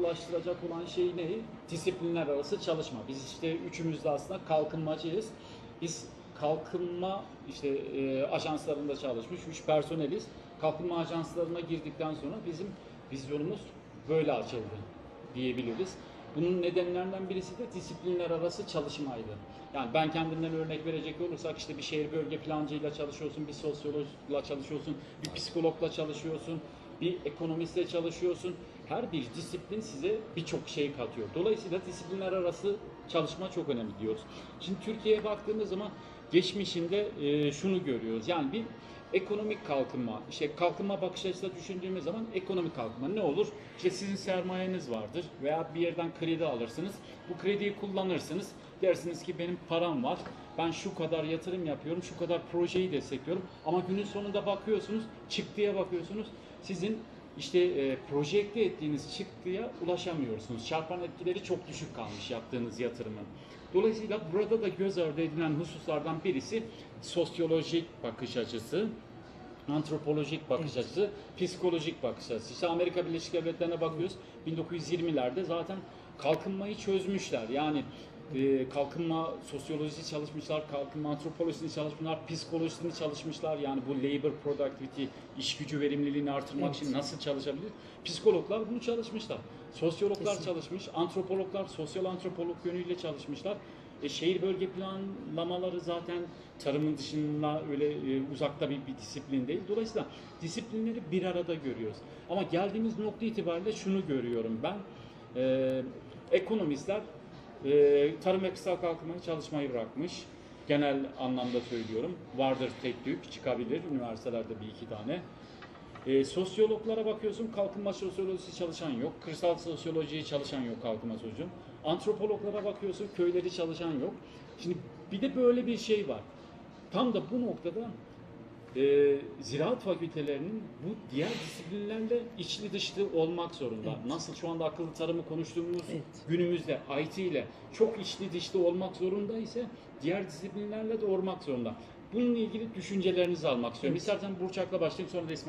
ulaştıracak olan şey ne? Disiplinler arası çalışma. Biz işte üçümüz de aslında kalkınmacıyız. Biz kalkınma işte e, ajanslarında çalışmış üç personeliz. Kalkınma ajanslarına girdikten sonra bizim vizyonumuz böyle açıldı diyebiliriz. Bunun nedenlerinden birisi de disiplinler arası çalışmaydı. Yani ben kendimden örnek verecek olursak işte bir şehir bölge plancıyla çalışıyorsun, bir sosyologla çalışıyorsun, bir psikologla çalışıyorsun, bir ekonomistle çalışıyorsun. Her bir disiplin size birçok şey katıyor. Dolayısıyla disiplinler arası çalışma çok önemli diyoruz. Şimdi Türkiye'ye baktığımız zaman geçmişinde e, şunu görüyoruz. Yani bir ekonomik kalkınma, işte kalkınma bakış açısıyla düşündüğümüz zaman ekonomik kalkınma ne olur? İşte sizin sermayeniz vardır veya bir yerden kredi alırsınız. Bu krediyi kullanırsınız. Dersiniz ki benim param var. Ben şu kadar yatırım yapıyorum, şu kadar projeyi destekliyorum. Ama günün sonunda bakıyorsunuz, çıktıya bakıyorsunuz. Sizin işte e, projekte ettiğiniz çıktıya ulaşamıyorsunuz. Çarpan etkileri çok düşük kalmış yaptığınız yatırımın. Dolayısıyla burada da göz ardı edilen hususlardan birisi sosyolojik bakış açısı, antropolojik bakış açısı, psikolojik bakış açısı. İşte Amerika Birleşik Devletleri'ne bakıyoruz. 1920'lerde zaten kalkınmayı çözmüşler. Yani e, kalkınma sosyolojisi çalışmışlar, kalkınma antropolojisini çalışmışlar, psikolojisini çalışmışlar. Yani bu labor productivity, iş gücü verimliliğini artırmak Evet. için nasıl çalışabilir? Psikologlar bunu çalışmışlar. Sosyologlar Kesin. çalışmış, antropologlar sosyal antropolog yönüyle çalışmışlar. E, şehir bölge planlamaları zaten tarımın dışında öyle e, uzakta bir, bir disiplin değil. Dolayısıyla disiplinleri bir arada görüyoruz. Ama geldiğimiz nokta itibariyle şunu görüyorum ben. E, ekonomistler e, tarım ve kırsal kalkınmaya çalışmayı bırakmış. Genel anlamda söylüyorum. Vardır tek tük çıkabilir. Üniversitelerde bir iki tane. E, sosyologlara bakıyorsun kalkınma sosyolojisi çalışan yok. Kırsal sosyolojiyi çalışan yok kalkınma sosyoloji. Antropologlara bakıyorsun köyleri çalışan yok. Şimdi bir de böyle bir şey var. Tam da bu noktada e, ziraat fakültelerinin bu diğer disiplinlerle içli dışlı olmak zorunda. Nasıl şu anda akıllı tarımı konuştuğumuz Evet. günümüzde IT ile çok içli dışlı olmak zorunda ise diğer disiplinlerle de olmak zorunda. Bununla ilgili düşüncelerinizi almak istiyorum. Evet. İstersen Burçak'la başlayayım sonra da İsmail